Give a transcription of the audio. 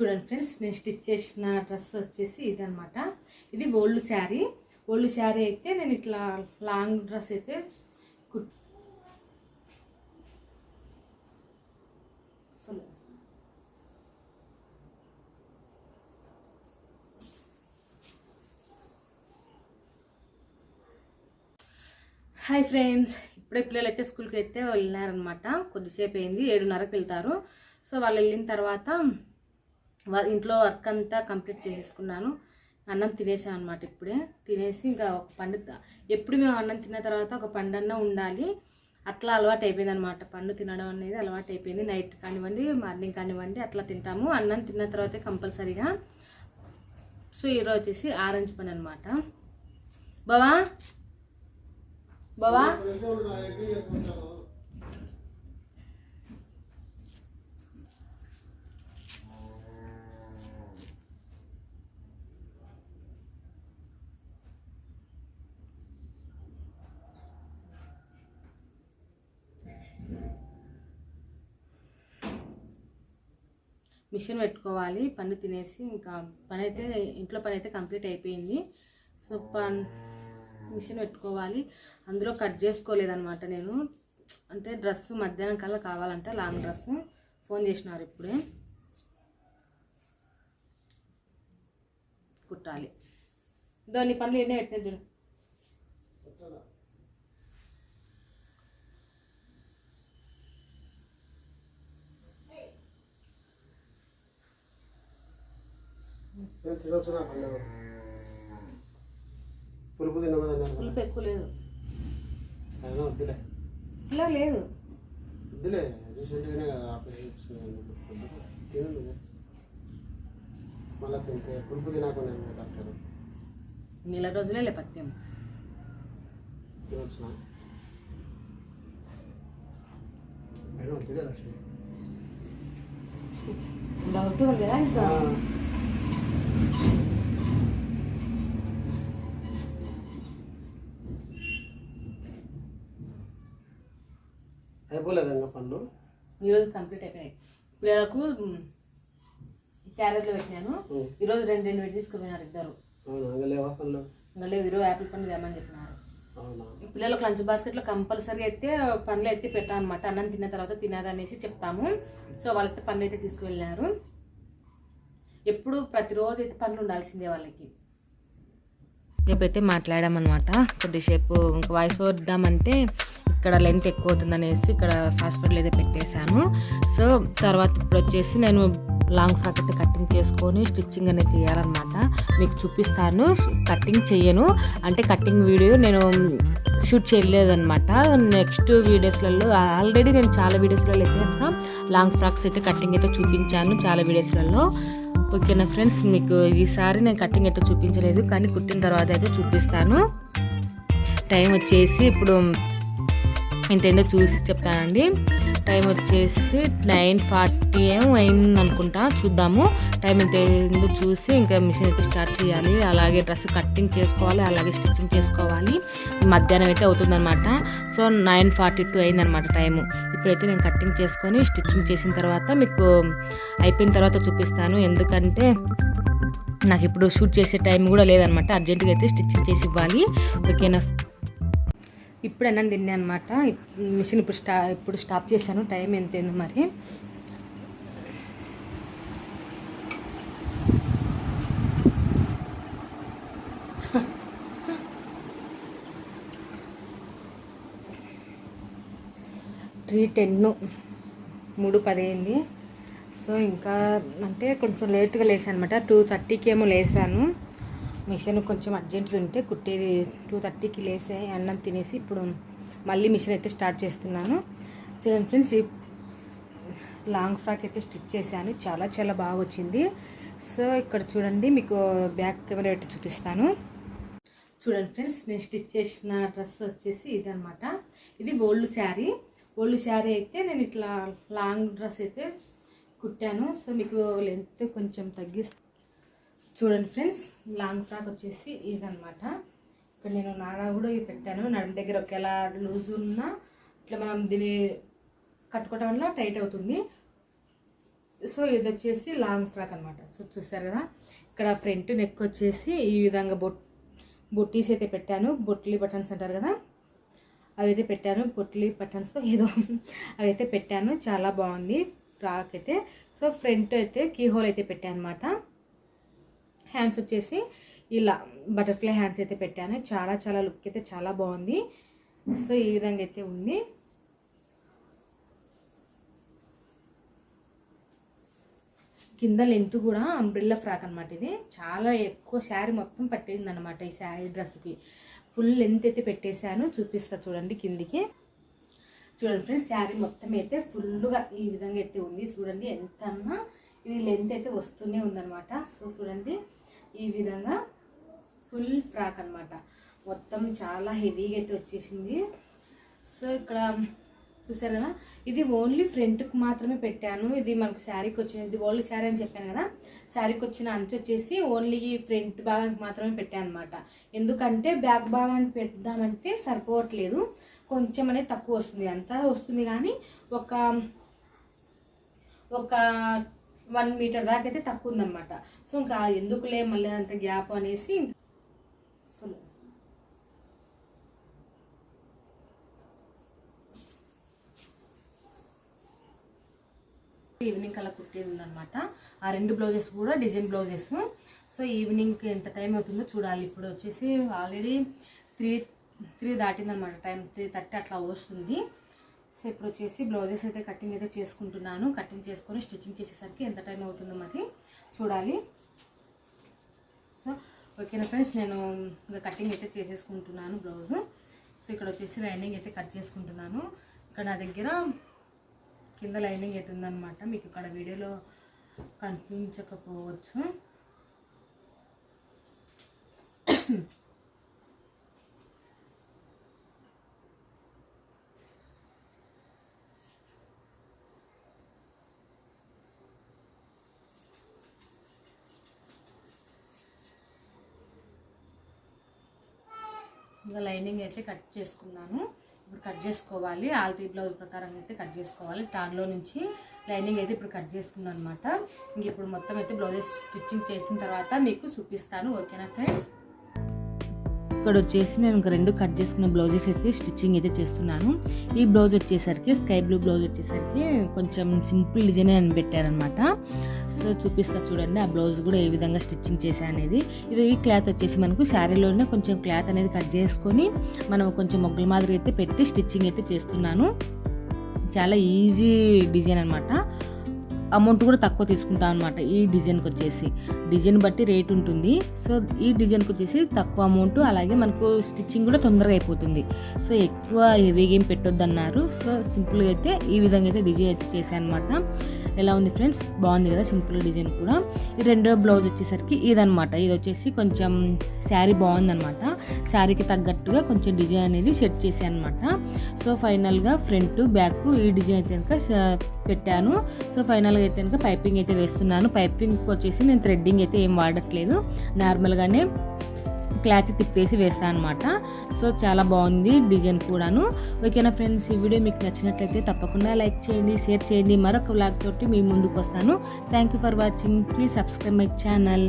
చూడండి ఫ్రెండ్స్ నేను స్టిచ్ చేసిన డ్రెస్ వచ్చేసి ఇది అనమాట ఇది ఓల్డ్ శారీ. ఓల్డ్ శారీ అయితే నేను ఇట్లా లాంగ్ డ్రెస్ అయితే కుట్ హాయ్ ఫ్రెండ్స్ ఇప్పుడే పిల్లలు అయితే స్కూల్కి అయితే వెళ్ళినారనమాట కొద్దిసేపు అయింది ఏడున్నరకు వెళ్తారు. సో వాళ్ళు వెళ్ళిన తర్వాత ఇంట్లో వర్క్ అంతా కంప్లీట్ చేసేసుకున్నాను. అన్నం తినేసాం అనమాట ఇప్పుడే. తినేసి ఇంకా ఒక పండు ఎప్పుడు మేము అన్నం తిన్న తర్వాత ఒక పండు ఉండాలి. అట్లా అలవాటు అయిపోయింది అనమాట పండు తినడం అనేది అలవాటు అయిపోయింది నైట్ కానివ్వండి మార్నింగ్ కానివ్వండి అట్లా తింటాము. అన్నం తిన్న తర్వాతే కంపల్సరీగా సో ఈరోజు వచ్చేసి ఆరెంజ్ పండు అనమాట బావా? బావా? మిషన్ పెట్టుకోవాలి పన్ను తినేసి ఇంకా పని అయితే ఇంట్లో పని అయితే కంప్లీట్ అయిపోయింది. సో పన్ మిషన్ పెట్టుకోవాలి. అందులో కట్ చేసుకోలేదనమాట నేను. అంటే డ్రెస్ మధ్యాహ్నం కల్లా కావాలంట లాంగ్ డ్రెస్. ఫోన్ చేసినారు ఇప్పుడే. కుట్టాలి. దాని పనులు ఎన్నో పెట్టినా చూడు. నేను తినొచ్చు నా పండుగ పులుపు తినకూడదు పులుపు ఎక్కువ లేదు. అయినా వద్దులే. ఇలా లేదు. వద్దులే రీసెంట్గానే కదా ఆపరేషన్ మళ్ళీ తింటే పులుపు తినకుండా డాక్టర్ నెల రోజులే లే పత్యం. తినొచ్చునా? అయినా వద్దులే లక్ష్మి. డౌట్ కదా ఇంకా. అయిపోలేదు ఇంకా పనులు? ఈరోజు కంప్లీట్ అయిపోయాయి పిల్లలకు క్యారెట్లు పెట్టినాను. ఈరోజు రెండు రెండు పెట్టి తీసుకుపోయినారు ఇద్దరు. ఇంకా లేవా పనులు? ఈరోజు యాపిల్ పండు తేమని చెప్పినారు. పిల్లలకు లంచ్ బాస్కెట్లో కంపల్సరీ అయితే పండ్లు అయితే పెట్టాను అనమాట అన్నం తిన్న తర్వాత తినారనేసి చెప్తాము. సో వాళ్ళైతే పండ్లు అయితే తీసుకువెళ్ళినారు ఎప్పుడు ప్రతిరోజు అయితే పనులు ఉండాల్సిందే వాళ్ళకి. రేపు అయితే మాట్లాడామన్నమాట. కొద్దిసేపు ఇంకా వాయిస్ వద్దామంటే ఇక్కడ లెంత్ ఎక్కువ అవుతుందనేసి ఇక్కడ ఫాస్ట్ ఫుడ్లో అయితే పెట్టేశాను. సో తర్వాత ఇప్పుడు వచ్చేసి నేను లాంగ్ ఫ్రాక్ అయితే కటింగ్ చేసుకొని స్టిచ్చింగ్ అనేది చేయాలన్నమాట. మీకు చూపిస్తాను. కటింగ్ చేయను అంటే కటింగ్ వీడియో నేను షూట్ చేయలేదన్నమాట. నెక్స్ట్ వీడియోస్లలో ఆల్రెడీ నేను చాలా వీడియోస్లలో అయితే లాంగ్ ఫ్రాక్స్ అయితే కటింగ్ అయితే చూపించాను చాలా వీడియోస్లలో ఓకేనా ఫ్రెండ్స్? మీకు ఈసారి నేను కటింగ్ అయితే చూపించలేదు కానీ కుట్టిన తర్వాత అయితే చూపిస్తాను. టైం వచ్చేసి ఇప్పుడు ఎంతైందో చూసి చెప్తానండి? టైం వచ్చేసి నైన్ ఫార్టీ ఏం అయింది అనుకుంటా. చూద్దాము. టైం ఎంత చూసి ఇంకా మిషన్ అయితే స్టార్ట్ చేయాలి. అలాగే డ్రెస్ కట్టింగ్ చేసుకోవాలి. అలాగే స్టిచ్చింగ్ చేసుకోవాలి. మధ్యాహ్నం అయితే అవుతుందన్నమాట. సో నైన్ ఫార్టీ టూ అయిందనమాట టైము ఇప్పుడైతే నేను కట్టింగ్ చేసుకొని స్టిచ్చింగ్ చేసిన తర్వాత మీకు అయిపోయిన తర్వాత చూపిస్తాను. ఎందుకంటే నాకు ఇప్పుడు షూట్ చేసే టైం కూడా లేదనమాట అర్జెంటుగా అయితే స్టిచ్చింగ్ చేసి ఇవ్వాలి. ఓకేనా? ఇప్పుడు అన్నం తిన్నా అనమాట మిషన్ ఇప్పుడు స్టా ఇప్పుడు స్టాప్ చేశాను. టైం ఎంత మరి. త్రీ టెన్ మూడు పది అయింది సో ఇంకా అంటే కొంచెం లేట్గా లేసాను అనమాట టూ థర్టీకి ఏమో లేసాను. మిషన్ కొంచెం అర్జెంట్గా ఉంటే కుట్టేది టూ థర్టీకి లేసే అన్నం తినేసి ఇప్పుడు మళ్ళీ మిషన్ అయితే స్టార్ట్ చేస్తున్నాను. చూడండి ఫ్రెండ్స్ ఈ లాంగ్ ఫ్రాక్ అయితే స్టిచ్ చేశాను. చాలా చాలా బాగా వచ్చింది. సో ఇక్కడ చూడండి మీకు బ్యాక్ కెమెరా పెట్టి చూపిస్తాను. చూడండి ఫ్రెండ్స్ నేను స్టిచ్ చేసిన డ్రెస్ వచ్చేసి ఇది ఇది ఓల్డ్ శారీ. ఓల్డ్ శారీ అయితే నేను ఇట్లా లాంగ్ డ్రెస్ అయితే కుట్టాను. సో మీకు లెంత్ కొంచెం తగ్గిస్తాను చూడండి ఫ్రెండ్స్ లాంగ్ ఫ్రాక్ వచ్చేసి ఇదనమాట ఇక్కడ నేను నాడా కూడా ఇవి పెట్టాను. నడుము దగ్గర ఒకేలా లూజ్ ఉన్నా ఇట్లా మనం దీన్ని కట్టుకోవడం వల్ల టైట్ అవుతుంది. సో ఇది వచ్చేసి లాంగ్ ఫ్రాక్ అనమాట సో చూస్తారు కదా ఇక్కడ ఫ్రంట్ నెక్ వచ్చేసి ఈ విధంగా బొట్ బొట్టీస్ అయితే పెట్టాను. బొట్లీ బటన్స్ అంటారు కదా అవి అయితే పెట్టాను. పొట్లి బటన్స్ ఏదో అవి అయితే పెట్టాను. చాలా బాగుంది ఫ్రాక్ అయితే. సో ఫ్రంట్ అయితే కీ హోల్ అయితే పెట్టాను అనమాట హ్యాండ్స్ వచ్చేసి ఇలా బటర్ఫ్లై హ్యాండ్స్ అయితే పెట్టాను. చాలా చాలా లుక్ అయితే చాలా బాగుంది. సో ఈ విధంగా అయితే ఉంది. కింద లెంత్ కూడా అంబ్రిల్లా ఫ్రాక్ అనమాట ఇది. చాలా ఎక్కువ శారీ మొత్తం పట్టేసింది అనమాట ఈ శారీ డ్రెస్కి ఫుల్ లెంత్ అయితే పెట్టేశాను. చూపిస్తా చూడండి కిందికి. చూడండి ఫ్రెండ్స్ శారీ మొత్తం అయితే ఫుల్గా ఈ విధంగా అయితే ఉంది. చూడండి ఎంత అన్నా ఇది లెంత్ అయితే వస్తూనే ఉందన్నమాట. సో చూడండి. ఈ విధంగా ఫుల్ ఫ్రాక్ అన్నమాట. మొత్తం చాలా హెవీగా అయితే వచ్చేసింది. సో ఇక్కడ చూసారు కదా ఇది ఓన్లీ ఫ్రంట్కి మాత్రమే పెట్టాను. ఇది మనకు శారీకి వచ్చిన ఇది ఓన్లీ శారీ అని చెప్పాను కదా శారీకి వచ్చిన అంచు వచ్చేసి ఓన్లీ ఫ్రంట్ భాగానికి మాత్రమే పెట్టాను అనమాట ఎందుకంటే బ్యాక్ భాగానికి పెడదామంటే సరిపోవట్లేదు. కొంచెం అనేది తక్కువ వస్తుంది. అంతా వస్తుంది కానీ ఒక ఒక వన్ మీటర్ దాకా అయితే తక్కువ ఉందన్నమాట. సో ఇంకా ఎందుకులే మళ్ళీ అంత గ్యాప్ అనేసి ఈవినింగ్ అలా కుట్టేది ఉందన్నమాట. ఆ రెండు బ్లౌజెస్ కూడా డిజైన్ బ్లౌజెస్. సో ఈవినింగ్కి ఎంత టైం అవుతుందో చూడాలి. ఇప్పుడు వచ్చేసి ఆల్రెడీ త్రీ త్రీ దాటిందనమాట టైం. త్రీ థర్టీ అట్లా వస్తుంది. సో ఇప్పుడు వచ్చేసి బ్లౌజెస్ అయితే కటింగ్ అయితే చేసుకుంటున్నాను. కటింగ్ చేసుకొని స్టిచ్చింగ్ చేసేసరికి ఎంత టైం అవుతుందో మరి చూడాలి. సో ఓకేనా ఫ్రెండ్స్ నేను ఇంకా కటింగ్ అయితే చేసేసుకుంటున్నాను బ్లౌజు. సో ఇక్కడ వచ్చేసి లైనింగ్ అయితే కట్ చేసుకుంటున్నాను. ఇక్కడ నా దగ్గర కింద లైనింగ్ అయితే ఉందన్నమాట. మీకు ఇక్కడ వీడియోలో కనిపించకపోవచ్చు. ఇంకా లైనింగ్ అయితే కట్ చేసుకున్నాను. ఇప్పుడు కట్ చేసుకోవాలి. ఆల్తీ బ్లౌజ్ ప్రకారం అయితే కట్ చేసుకోవాలి. టాన్లో నుంచి లైనింగ్ అయితే ఇప్పుడు కట్ చేసుకున్నాను అనమాట ఇంక ఇప్పుడు మొత్తం అయితే బ్లౌజెస్ స్టిచ్చింగ్ చేసిన తర్వాత మీకు చూపిస్తాను. ఓకేనా ఫ్రెండ్స్? ఇక్కడ వచ్చేసి నేను ఇంకా రెండు కట్ చేసుకున్న బ్లౌజెస్ అయితే స్టిచ్చింగ్ అయితే చేస్తున్నాను. ఈ బ్లౌజ్ వచ్చేసరికి స్కై బ్లూ బ్లౌజ్ వచ్చేసరికి కొంచెం సింపుల్ డిజైన్ అని పెట్టారనమాట సో చూపిస్తా చూడండి ఆ బ్లౌజ్ కూడా ఏ విధంగా స్టిచ్చింగ్ చేశా అనేది. ఇది ఈ క్లాత్ వచ్చేసి మనకు శారీలోనే కొంచెం క్లాత్ అనేది కట్ చేసుకొని మనం కొంచెం మొగ్గల మాదిరి అయితే పెట్టి స్టిచ్చింగ్ అయితే చేస్తున్నాను. చాలా ఈజీ డిజైన్ అనమాట అమౌంట్ కూడా తక్కువ తీసుకుంటాం అనమాట ఈ డిజైన్కి వచ్చేసి. డిజైన్ బట్టి రేట్ ఉంటుంది. సో ఈ డిజైన్కి వచ్చేసి తక్కువ అమౌంట్ అలాగే మనకు స్టిచ్చింగ్ కూడా తొందరగా అయిపోతుంది. సో ఎక్కువ హెవీగా ఏం పెట్టొద్దు అన్నారు సో సింపుల్గా అయితే ఈ విధంగా అయితే డిజైన్ అయితే చేశాను అనమాట ఎలా ఉంది ఫ్రెండ్స్? బాగుంది కదా సింపుల్ డిజైన్ కూడా. ఈ రెండో బ్లౌజ్ వచ్చేసరికి ఇదనమాట ఇది వచ్చేసి కొంచెం శారీ బాగుందనమాట శారీకి తగ్గట్టుగా కొంచెం డిజైన్ అనేది సెట్ చేశాను అనమాట సో ఫైనల్గా ఫ్రంట్ బ్యాక్ ఈ డిజైన్ అయితే కనుక పెట్టాను. సో ఫైనల్గా అయితే కనుక పైపింగ్ అయితే వేస్తున్నాను. పైపింగ్ వచ్చేసి నేను థ్రెడ్డింగ్ అయితే ఏం వాడట్లేదు. నార్మల్గానే క్లాత్ తిప్పేసి వేస్తాను అనమాట సో చాలా బాగుంది డిజైన్ కూడాను. ఓకేనా ఫ్రెండ్స్? ఈ వీడియో మీకు నచ్చినట్లయితే తప్పకుండా లైక్ చేయండి షేర్ చేయండి. మరొక వ్లాగ్ తోటి మీ ముందుకు వస్తాను. Thank you for watching please subscribe my channel